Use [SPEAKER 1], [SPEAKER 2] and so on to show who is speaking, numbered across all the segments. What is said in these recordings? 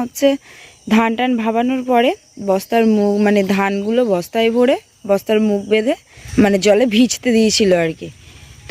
[SPEAKER 1] হচ্ছে ধান টান ভাবানোর পরে বস্তার মুখ মানে ধানগুলো বস্তায় ভরে বস্তার মুখ বেঁধে মানে জলে ভিজতে দিয়েছিল আর কি।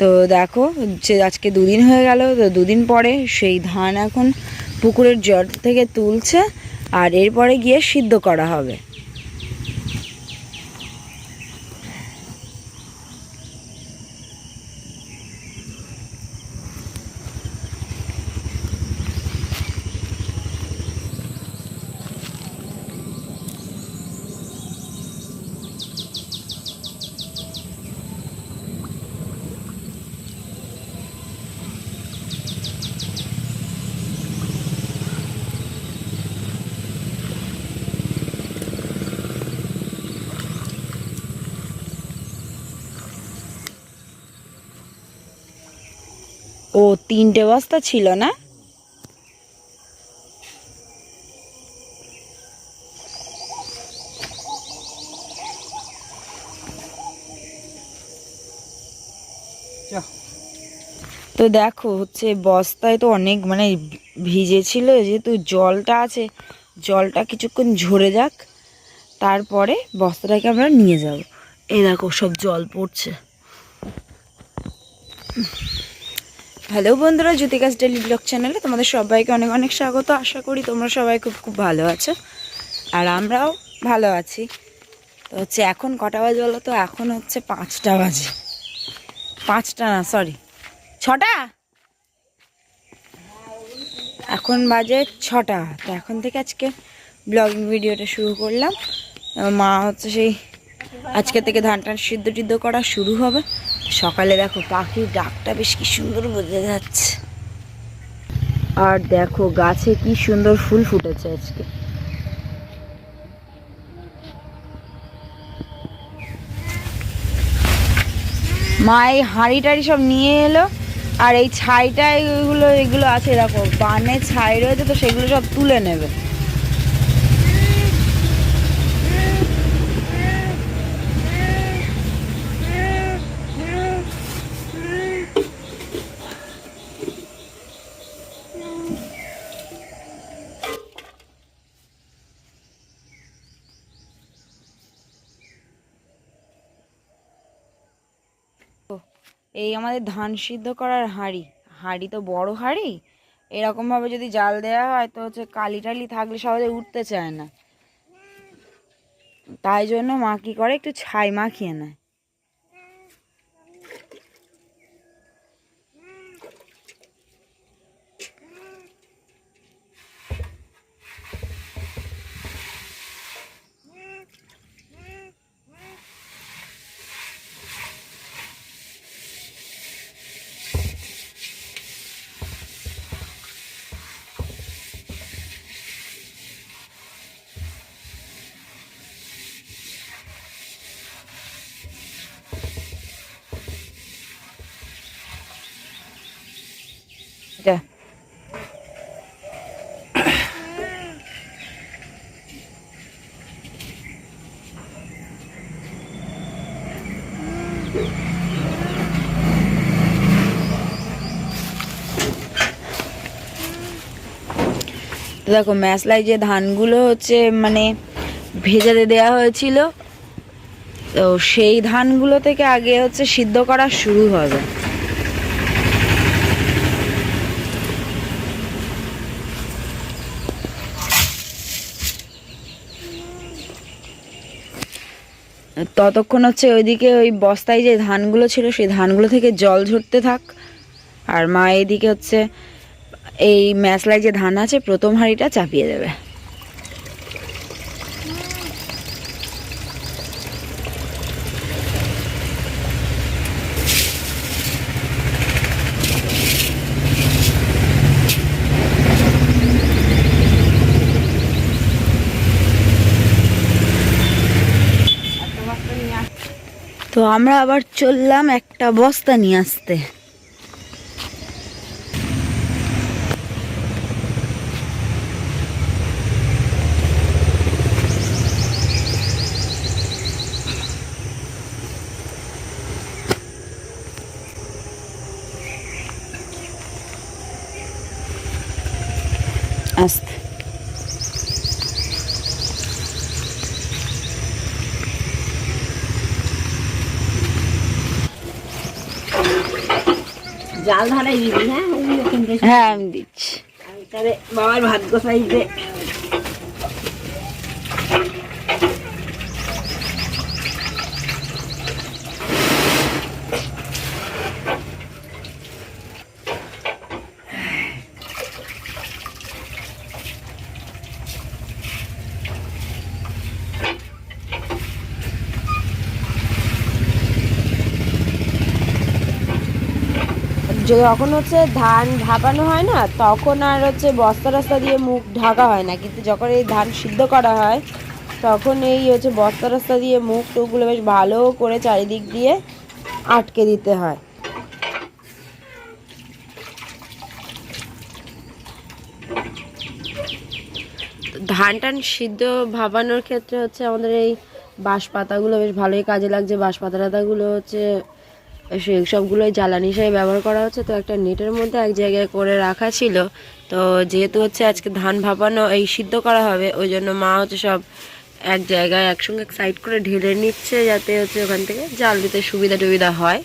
[SPEAKER 1] তো দেখো যে আজকে দুদিন হয়ে গেল, তো দুদিন পরে সেই ধান এখন পুকুরের জল থেকে তুলছে আর এরপরে গিয়ে সিদ্ধ করা হবে ও তিনটে বস্তা ছিল না? তো দেখো হচ্ছে বস্তায় তো অনেক মানে ভিজে ছিল যেহেতু জলটা আছে জলটা কিছুক্ষণ ঝরে যাক তারপরে বস্তাটাকে আমরা নিয়ে যাব। এই দেখো সব জল পড়ছে। হ্যালো বন্ধুরা, জ্যোতিকাস ডেলি ব্লগ চ্যানেলে তোমাদের সবাইকে অনেক অনেক স্বাগত। আশা করি তোমরা সবাই খুব খুব ভালো আছো আর আমরাও ভালো আছি। তো হচ্ছে এখন কটা বাজে বলো তো? এখন হচ্ছে পাঁচটা বাজে। পাঁচটা না সরি ছটা? এখন বাজে ছটা। তো এখন থেকে আজকে ব্লগিং ভিডিওটা শুরু করলাম। মা হচ্ছে সেই আজকে থেকে ধান টান সিদ্ধ টিদ্ধ করা শুরু হবে। সকালে দেখো পাখির ডাকটা বেশ কি সুন্দর বোঝা যাচ্ছে। আর দেখো গাছে কি সুন্দর ফুল ফুটেছে আজকে। মা, এই হাঁড়ি টাড়ি সব নিয়ে এলো, আর এই ছাইটা এগুলো এগুলো আছে, দেখো বানে ছাই রয়েছে তো সেগুলো সব তুলে নেবে। এই আমাদের ধান সিদ্ধ করার হাঁড়ি। হাঁড়ি তো বড় হাঁড়ি। এরকমভাবে যদি জাল দেওয়া হয় তো হচ্ছে কালি টালি থাকলে সহজে উঠতে চায় না। তাই জন্য মা কী করে একটু ছাই মাখিয়ে নেয় এটা তো দেখো ম্যাসলাই যে ধানগুলো হচ্ছে মানে ভেজাতে দেওয়া হয়েছিল, তো সেই ধানগুলো থেকে আগে হচ্ছে সিদ্ধ করা শুরু হবে। ততক্ষণ হচ্ছে ওইদিকে ওই বস্তায় যে ধানগুলো ছিল, সেই ধানগুলো থেকে জল ঝরতে থাক। আর মা এইদিকে হচ্ছে এই ম্যাসলায় যে ধান আছে, প্রথম হাঁড়িটা চাপিয়ে দেবে। তো আমরা আবার চললাম একটা বস্তা নিয়ে আসতে। আস্তে।
[SPEAKER 2] জাল ধারাই দিবি হ্যাঁ?
[SPEAKER 3] হ্যাঁ আমি দিচ্ছি।
[SPEAKER 2] বাবার ভাগ্য সাইজে
[SPEAKER 3] যখন হচ্ছে ধান ভাপানো হয় না, তখন আর হচ্ছে বস্তা রাস্তা দিয়ে মুখ ঢাকা হয় না। কিন্তু যখন এই ধান সিদ্ধ করা হয়, তখন এই হচ্ছে বস্তা রাস্তা দিয়ে মুখ টুকগুলো বেশ ভালো করে চারিদিক দিয়ে আটকে দিতে হয়। ধান টান সিদ্ধ ভাবানোর ক্ষেত্রে হচ্ছে আমাদের এই বাঁশ পাতাগুলো বেশ ভালোই কাজে লাগছে। বাঁশ পাতা টাতাগুলো হচ্ছে সেই সবগুলোই জ্বালানি হিসেবে ব্যবহার করা হচ্ছে। তো একটা নেটের মধ্যে এক জায়গায় করে রাখা ছিল। তো যেহেতু হচ্ছে আজকে ধান ভাপানো এই সিদ্ধ করা হবে, ওই জন্য মা হচ্ছে সব এক জায়গায় একসঙ্গে সাইড করে ঢেলে নিচ্ছে যাতে হচ্ছে ওখান থেকে জাল দিতে সুবিধা টুবিধা হয়।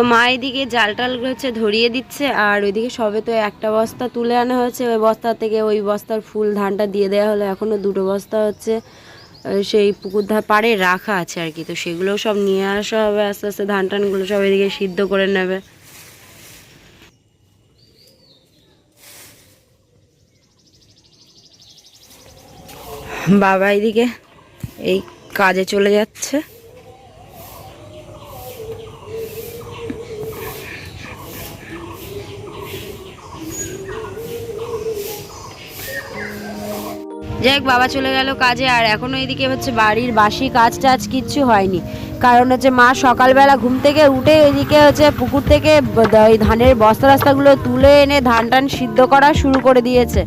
[SPEAKER 3] তো মা এদিকে জাল টালগুলো হচ্ছে ধরিয়ে দিচ্ছে, আর ওইদিকে সবে তো একটা বস্তা তুলে আনা হয়েছে। ওই বস্তা থেকে ওই বস্তার ফুল ধানটা দিয়ে দেওয়া হলো। এখনও দুটো বস্তা হচ্ছে। সেই পুকুর ধার পাড়ে রাখা আছে আর কি। তো সেগুলো সব নিয়ে আসা হবে আস্তে আস্তে। ধান টানগুলো সব এদিকে সিদ্ধ করে নেবে। বাবা এদিকে এই কাজে চলে যাচ্ছে। যাই হোক বাবা চলে গেল কাজে আর এখনও এদিকে হচ্ছে বাড়ির বাসি কাজ টাজ কিচ্ছু হয়নি। কারণ হচ্ছে মা সকালবেলা ঘুম থেকে উঠে এদিকে হচ্ছে পুকুর থেকে ওই ধানের বস্তা রাস্তাগুলো তুলে এনে ধান টান সিদ্ধ করা শুরু করে দিয়েছে।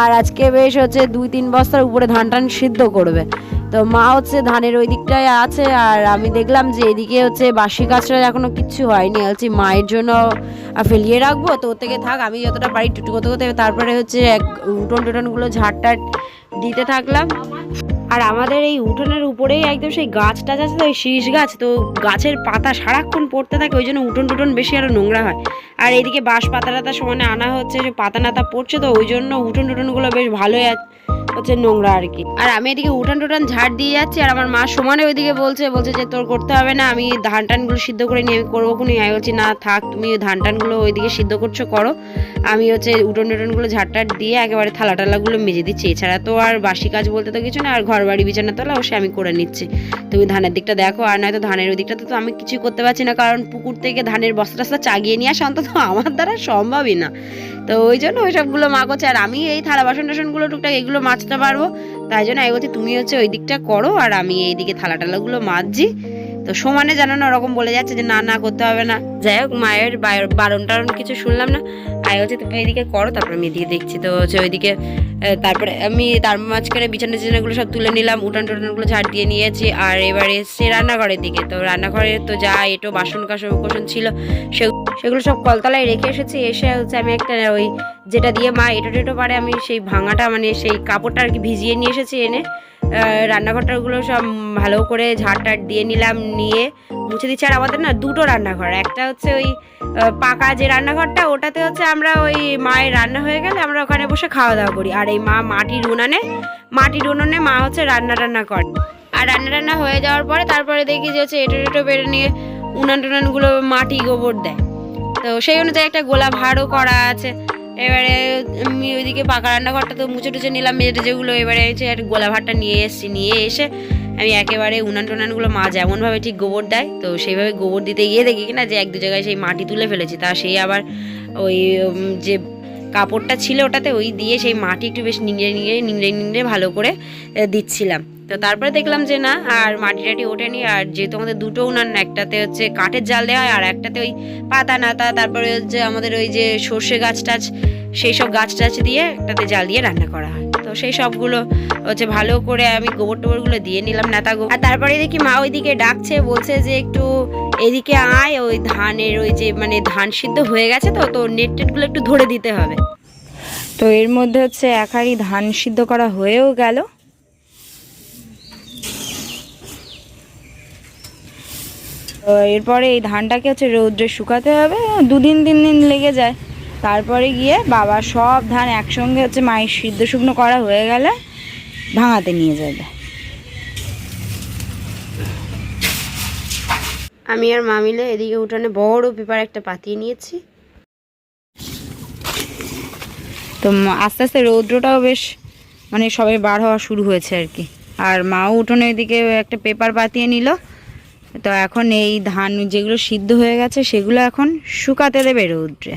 [SPEAKER 3] আর আজকে বেশ হচ্ছে দুই তিন বস্তার উপরে ধান টান সিদ্ধ করবে। তো মা হচ্ছে ধানের ওই দিকটায় আছে আর আমি দেখলাম যে এদিকে হচ্ছে বাসি কাজটা এখনও কিচ্ছু হয়নি। বলছি, মায়ের জন্য ফেলিয়ে রাখব? তো ওর থেকে থাক, আমি যতটা পারি টুটু করতে করতে। তারপরে হচ্ছে এক উঠোন টুটনগুলো ঝাড় টাট দিতে থাকলাম। আর আমাদের এই উঠোনের উপরেই একদম সেই গাছ টাছ আছে, তো ওই শীষ গাছ, তো গাছের পাতা সারাক্ষণ পড়তে থাকে, ওই জন্য উঠোন টুটন বেশি আরও নোংরা হয়। আর এদিকে বাঁশ পাতা টাতা সমানে আনা হচ্ছে, যে পাতা নাতা পড়ছে, তো ওই জন্য উঠোন টুটনগুলো বেশ ভালোই আ- হচ্ছে নোংরা আর কি। আর আমি এদিকে উঠান টুটান ঝাড় দিয়ে যাচ্ছি, আর আমার মা সমানে ওইদিকে বলছে বলছে যে তোর করতে হবে না, আমি ধান টানগুলো সিদ্ধ করে নিয়ে, আমি করব কোনি আমি বলছি, না, থাক, তুমি ধান টানগুলো ওইদিকে সিদ্ধ করছ, করো। আমি হচ্ছে উঠোন টুটনগুলো ঝাড় টাট দিয়ে একেবারে থালা টালাগুলো মেজে দিচ্ছি। এছাড়া তো আর বাসি কাজ বলতে তো কিছু না, আর ঘর বাড়ি বিছানা, তোলা সে আমি করে নিচ্ছি। তুমি ধানের দিকটা দেখো, আর নয়তো ধানের ওই দিকটাতে তো আমি কিছুই করতে পারছি না, কারণ পুকুর থেকে ধানের বস্তা টস্তা চাগিয়ে নিয়ে আসা অন্তত আমার দ্বারা সম্ভবই না। তো ওই জন্য ওই সবগুলো মা করছে আর আমি এই থালা বাসন টাসনগুলো টুকটাক এগুলো মাজতে পারব। তাই জন্য আমি বলছি তুমি হচ্ছে ওই দিকটা করো, আর আমি এই দিকে থালা টালাগুলো মাজছি। তো সমানে যেন না ওরকম বলে যাচ্ছে যে না না করতে হবে না। যাই হোক, মায়ের বারণ টারণ কিছু শুনলাম না। আই হচ্ছে তুমি এইদিকে করো, তারপর আমি এদিকে দেখছি। তো হচ্ছে ওইদিকে তারপরে আমি তার মাঝখানে বিছানা টিছানাগুলো সব তুলে নিলাম, উঠান টুটানগুলো ঝাড় দিয়ে নিয়েছি, আর এবারে এসছি রান্নাঘরের দিকে। তো রান্নাঘরে তো যা এটো, বাসন কাসন কোসন ছিল সেগুলো সব কলতলায় রেখে এসেছি। এসে হচ্ছে আমি একটা, ওই যেটা দিয়ে মা এটো টেটো পারে আমি সেই ভাঙাটা মানে সেই কাপড়টা আর কি ভিজিয়ে নিয়ে এসেছি এনে। রান্নাঘরটাগুলো সব ভালো করে ঝাড় দিয়ে নিলাম, নিয়ে মুছে দিচ্ছি। আর আমাদের না দুটো রান্নাঘর, একটা হচ্ছে ওই পাকা যে রান্নাঘরটা, ওটাতে হচ্ছে আমরা ওই মায়ের রান্না হয়ে গেলে আমরা ওখানে বসে খাওয়া দাওয়া করি। আর এই মা মাটির উনানে মাটির উনুনে মা হচ্ছে রান্না টান্না করে। আর রান্না টান্না হয়ে যাওয়ার পরে তারপরে দেখি যে হচ্ছে এটো টেটো বেড়ে নিয়ে উনান টুনানগুলো মাটি গোবর দেয়। তো সেই অনুযায়ী একটা গোলা ভাড়ও করা আছে। এবারে আমি ওইদিকে পাকা রান্নাঘরটা তো মুছে টুছে নিলাম মেজে টেজেগুলো এবারে হচ্ছে আর গোলা ভাতটা নিয়ে এসেছি, নিয়ে এসে আমি একেবারে উনান টুনানগুলো মা যেমনভাবে ঠিক গোবর দেয়, তো সেইভাবে গোবর দিতে গিয়ে দেখি কিনা যে এক দু জায়গায় সেই মাটি তুলে ফেলেছি, তা সেই আবার ওই যে কাপড়টা ছিল ওটাতে ওই দিয়ে সেই মাটি একটু বেশ নিংড়ে নিংড়ে নিংড়ে নিংড়ে ভালো করে দিচ্ছিলাম। তো তারপরে দেখলাম যে না, আর মাটি টাটি ওঠেনি, আর যেহেতু আমাদের দুটো উনান, একটাতে হচ্ছে কাঠের জাল দেওয়া হয়, আর একটাতে ওই পাতা নাতা, তারপরে হচ্ছে আমাদের ওই যে সর্ষে গাছ টাছ, সেই সব গাছ টাছ দিয়ে একটাতে জাল দিয়ে রান্না করা হয়। তো সেই সবগুলো হচ্ছে ভালো করে আমি গোবর টোবরগুলো দিয়ে নিলাম নেতা গোবর আর তারপরে দেখি মা ওইদিকে ডাকছে, বলছে যে একটু এদিকে আয়, ওই ধানের ওই যে মানে ধান সিদ্ধ হয়ে গেছে তো তো নেট টেটগুলো একটু ধরে দিতে হবে। তো এর মধ্যে হচ্ছে এক হাঁড়ি ধান সিদ্ধ করা হয়েও গেল। তো এরপরে এই ধানটাকে হচ্ছে রৌদ্রে শুকাতে হবে দুদিন তিন দিন লেগে যায়। তারপরে গিয়ে বাবা সব ধান একসঙ্গে হচ্ছে মায়ের সিদ্ধ শুকনো করা হয়ে গেলে ভাঙাতে নিয়ে যাবে। আমি আর মা মিলে এদিকে উঠানে বড় পেপার একটা পাতিয়ে নিয়েছি। তো আস্তে আস্তে রৌদ্রটাও বেশ মানে সবাই বার হওয়া শুরু হয়েছে আর কি। আর মাও উঠোনে এদিকে একটা পেপার পাতিয়ে নিল। তো এখন এই ধান যেগুলো সিদ্ধ হয়ে গেছে সেগুলো এখন শুকাতে দেবে রৌদ্রে।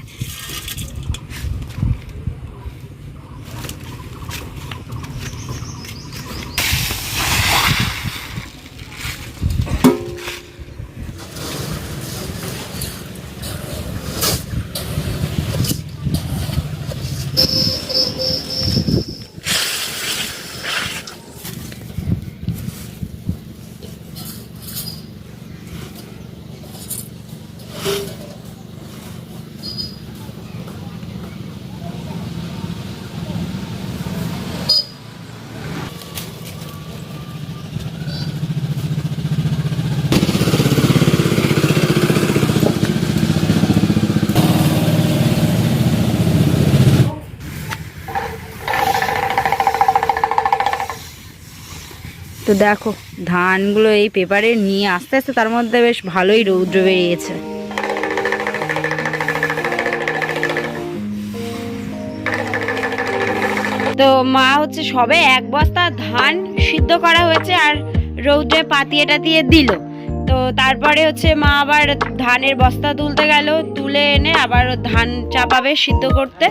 [SPEAKER 3] তো দেখো, ধানগুলো এই পেপারে নিয়ে আস্তে আস্তে তার মধ্যে বেশ ভালোই রৌদ্র বেরিয়েছে। তো মা হচ্ছে সবে এক বস্তা ধান সিদ্ধ করা হয়েছে আর রৌদ্রে পাতিয়ে টাতিয়ে দিল। তো তারপরে হচ্ছে মা আবার ধানের বস্তা তুলতে গেল, তুলে এনে আবার ধান চাপাবে সিদ্ধ করতে।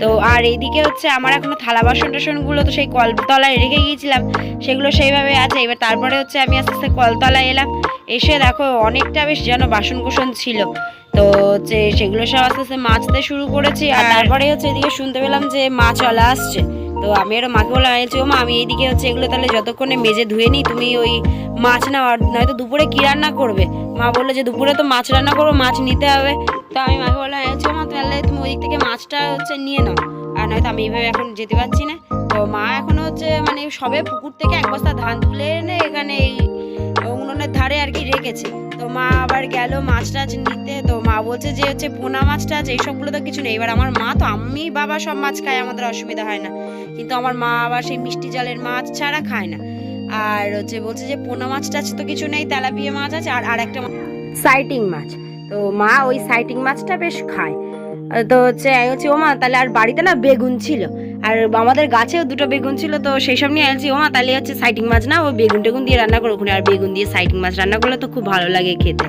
[SPEAKER 3] তো আর এইদিকে হচ্ছে আমার এখনও থালা বাসন টাসনগুলো তো সেই কলতলায় রেখে গিয়েছিলাম সেগুলো সেইভাবে আছে। এবার তারপরে হচ্ছে আমি আস্তে আস্তে কলতলায় এলাম এসে দেখো অনেকটা বেশ যেন বাসন কোসন ছিল। তো হচ্ছে সেগুলো সব আস্তে আস্তে মাছতে শুরু করেছি আর তারপরে হচ্ছে এদিকে শুনতে পেলাম যে মাছ চলা আসছে। তো আমি আরও মাকে বলে আনিয়েছি ও মা আমি এইদিকে হচ্ছে এগুলো তাহলে যতক্ষণে মেজে ধুয়ে নিই তুমি ওই মাছ না নয়তো দুপুরে কী রান্না করবে? মা বলল যে দুপুরে তো মাছ রান্না করব মাছ নিতে হবে। তো আমি মাকে বলে আনিয়েছি ও মা, তাহলে তুমি ওই দিক থেকে মাছটা হচ্ছে নিয়ে নাও। আর নয়তো আমি এইভাবে এখন যেতে পারছি না। তো মা এখন হচ্ছে মানে সবে পুকুর থেকে এক বস্তা ধান তুলে এনে এখানে এই উনুনের ধারে আর কি রেখেছে। তো মা আবার গেল মাছ টাছ নিতে। তো মা বলছে যে হচ্ছে পোনা মাছ টাছ, এইসবগুলো তো কিছু নেই। এবার আমার মা তো আমি বাবা সব মাছ খায় আমাদের অসুবিধা হয় না। কিন্তু আমার মা আবার সেই মিষ্টি জলের মাছ ছাড়া খায় না। আর হচ্ছে বলছে যে পোনা মাছ টাছ তো কিছু নেই, তেলাপিয়া মাছ আছে, আর আর একটা সাইটিং মাছ। তো মা ওই সাইটিং মাছটা বেশ খায়। তো হচ্ছে, আমি হচ্ছে ও মা তাহলে আর বাড়িতে না বেগুন ছিল। আর আমাদের গাছেও দুটো বেগুন ছিল, তো সেই সব নিয়ে আনছি ও মা তাহলে হচ্ছে সাইটিং মাছ না ও বেগুন টেগুন দিয়ে রান্না করো। ওখানে আর বেগুন দিয়ে সাইটিং মাছ রান্না করলে তো খুব ভালো লাগে খেতে।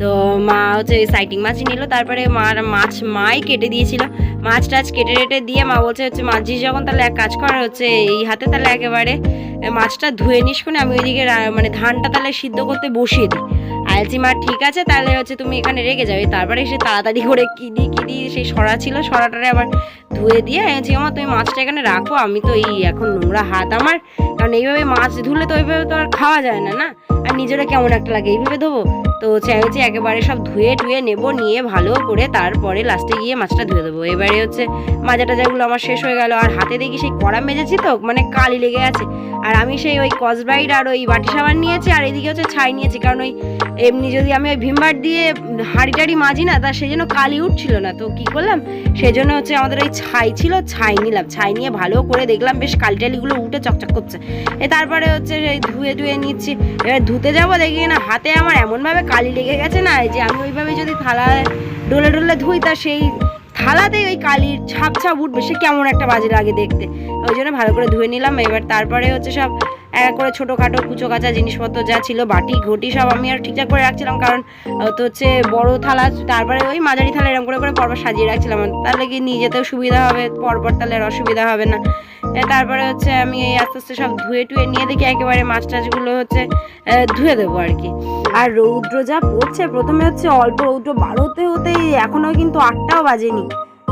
[SPEAKER 3] তো মা হচ্ছে ওই সাইটিং মাছই নিল। তারপরে মার মাছ মাই কেটে দিয়েছিল। মাছ টাছ কেটে টেটে দিয়ে মা বলছে, হচ্ছে, মাছ যখন তাহলে এক কাজ কর, হচ্ছে, এই হাতে তাহলে একেবারে মাছটা ধুয়ে নিস আমি ওইদিকে মানে ধানটা তাহলে সিদ্ধ করতে বসিয়ে দিই। আলছি মা ঠিক আছে, তাহলে হচ্ছে তুমি এখানে রেখে যাবে তারপরে সে তাড়াতাড়ি করে কিদি কিদি সেই সরা ছিল, সরাটারে আবার ধুয়ে দিয়ে এনেছি আমার তুমি মাছটা এখানে রাখো, আমি তো এই এখন নোংরা হাত আমার। কারণ এইভাবে মাছ ধুলে তো ওইভাবে তো আর খাওয়া যায় না না? আর নিজেরা কেমন একটা লাগে, এইভাবে ধোবো? তো চাইছি একেবারে সব ধুয়ে টুয়ে নেব, নিয়ে ভালো করে তারপরে লাস্টে গিয়ে মাছটা ধুয়ে দেবো। এবারে হচ্ছে মাজা টাজাগুলো আমার শেষ হয়ে গেল। আর হাতে দেখি সেই কড়া মেজেছি তো মানে কালি লেগে আছে। আর আমি সেই ওই কসব্রাইট আর ওই বাটি সাবান নিয়েছি, আর এদিকে হচ্ছে ছাই নিয়েছি। কারণ ওই এমনি যদি আমি ওই ভিমবার দিয়ে হাঁড়ি টাড়ি মাজি না, তা সেই জন্য কালি উঠছিল না। তো কি করলাম? সেই জন্য হচ্ছে আমাদের ওই ছাই ছিল, ছাই নিলাম। ছাই নিয়ে ভালো করে দেখলাম, বেশ কালি টালিগুলো উঠে চকচক করছে। এ তারপরে হচ্ছে সেই ধুয়ে ধুয়ে নিচ্ছি। এবার ধুতে যাব দেখি না, হাতে আমার এমনভাবে কালি লেগে গেছে না যে আমি ওইভাবে যদি থালায় ডোলে ডোলে ধুই, তা সেই থালাতেই ওই কালির ছাপ ছাপ উঠবে। সে কেমন একটা বাজে লাগে দেখতে। ওই জন্য ভালো করে ধুয়ে নিলাম। এবার তারপরে হচ্ছে সব এক করে ছোটোখাটো কুচো কাচা জিনিসপত্র যা ছিল, বাটি, ঘটি, সব আমি আর ঠিকঠাক করে রাখছিলাম। কারণ তো হচ্ছে বড় থালা, তারপরে ওই মাঝারি থালা এরকম করে করে পরপর সাজিয়ে রাখছিলাম। তাহলে কি নিয়ে যেতেও সুবিধা হবে? পরপর তাহলে আর অসুবিধা হবে না। তারপরে হচ্ছে আমি এই আস্তে আস্তে সব ধুয়ে টুয়ে নিয়ে দেখি একেবারে মাছ টাছগুলো হচ্ছে ধুয়ে দেবো আর কি। আর রৌদ্র যা পড়ছে, প্রথমে হচ্ছে অল্প রৌদ্র, বারোতে হতেই এখনও কিন্তু আটটাও বাজেনি।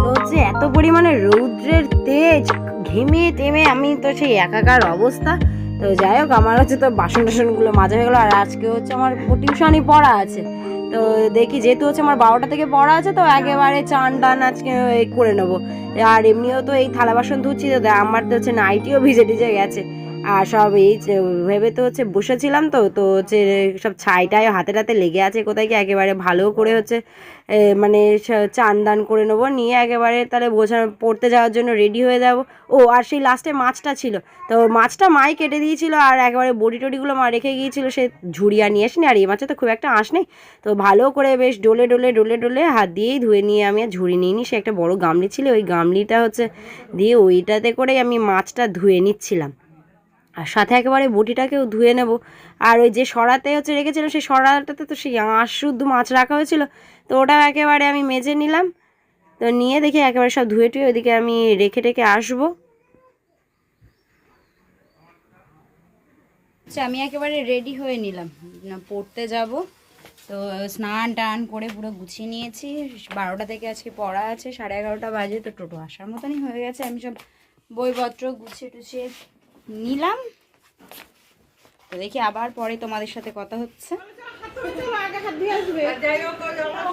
[SPEAKER 3] তো হচ্ছে এত পরিমাণে রৌদ্রের তেজ, ঘেমে টেমে আমি তো সেই একাকার অবস্থা। তো যাই হোক, আমার হচ্ছে তো বাসন টাসনগুলো মাজা হয়ে গেলো, আর আজকে হচ্ছে আমার টিউশনই পড়া আছে। তো দেখি যেহেতু হচ্ছে আমার বারোটা থেকে পড়া আছে, তো একেবারে চান টান আজকে করে নেব। আর এমনিও তো এই থালা বাসন ধুচ্ছি, তো আমার তো হচ্ছে নাইটিও ভিজে টিজে গেছে। আর সব এই ভেবে তো হচ্ছে বসেছিলাম তো তো হচ্ছে সব ছাইটায় হাতে টাতে লেগে আছে কোথায় কি একেবারে ভালো করে হচ্ছে মানে চান দান করে নেব, নিয়ে একেবারে তাহলে বোঝা, পড়তে যাওয়ার জন্য রেডি হয়ে যাব। ও, আর সেই লাস্টে মাছটা ছিল। তো মাছটা মাই কেটে দিয়েছিল আর একেবারে বড়ি টড়িগুলো মা রেখে গিয়েছিল, সে ঝুড়িয়া নিয়ে আসিনি। আর এই মাছে তো খুব একটা আঁশ নেই। তো ভালো করে বেশ ডোলে ডোলে ডোলে ডোলে হাত দিয়েই ধুয়ে নিয়ে আমি আর ঝুড়ি নিয়ে সে একটা বড় গামলি ছিল, ওই গামলিটা হচ্ছে দিয়ে ওইটাতে করেই আমি মাছটা ধুয়ে নিচ্ছিলাম। আর সাথে একেবারে বটিটাকেও ধুয়ে নেব। আর ওই যে সরাতে হচ্ছে রেখেছিলাম, সেই সরাটাতে তো সেই আঁশ শুদ্ধ মাছ রাখা হয়েছিল, তো ওটাও একেবারে আমি মেজে নিলাম। তো নিয়ে দেখি একেবারে সব ধুয়ে টুয়ে ওইদিকে আমি রেখে টেখে আসব। আচ্ছা আমি একেবারে রেডি হয়ে নিলাম। পড়তে যাব। তো স্নান টান করে পুরো গুছিয়ে নিয়েছি। বারোটা থেকে আজকে পড়া আছে, সাড়ে এগারোটা বাজে, তো টোটো আসার মতনই হয়ে গেছে। আমি সব বইপত্র গুছিয়ে টুছিয়ে নিলাম। তো দেখি আবার পরে তোমাদের সাথে কথা হচ্ছে।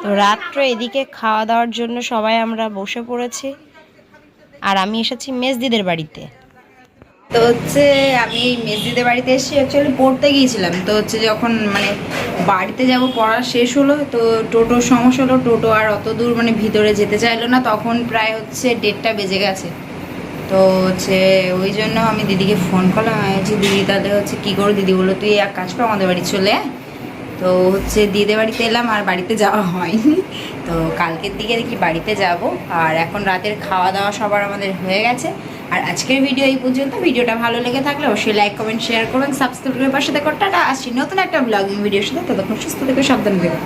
[SPEAKER 3] তো রাত্রে এদিকে খাওয়া দাওয়ার জন্য সবাই আমরা বসে পড়েছি। আর আমি এসেছি মেজদিদের বাড়িতে। তো হচ্ছে আমি এই মেজদিদের বাড়িতে এসে অ্যাকচুয়ালি পড়তে গিয়েছিলাম। তো হচ্ছে যখন মানে বাড়িতে যাব, পড়া শেষ হলো, তো টোটোর সমস্যা হলো। টোটো আর অত দূর মানে ভিতরে যেতে চাইলো না। তখন প্রায় হচ্ছে দেড়টা বেজে গেছে। তো হচ্ছে ওই জন্য আমি দিদিকে ফোন করলাম, আমি বলছি, দিদি, তাহলে হচ্ছে কী করো দিদি বলল, তুই এক কাজ কর, আমাদের বাড়ি চলে তো হচ্ছে দিদিদের বাড়িতে এলাম, আর বাড়িতে যাওয়া হয়নি। তো কালকের দিকে দেখি বাড়িতে যাব, আর এখন রাতের খাওয়া দাওয়া সবার আমাদের হয়ে গেছে। আর আজকের ভিডিও এই পর্যন্ত। ভিডিওটা ভালো লেগে থাকলে অবশ্যই লাইক কমেন্ট শেয়ার করুন সাবস্ক্রাইব করে পাশে দেখো টাটা, আসছি নতুন একটা ব্লগিং ভিডিওর সাথে। ততক্ষণ সুস্থ থেকে, সাবধান দেবে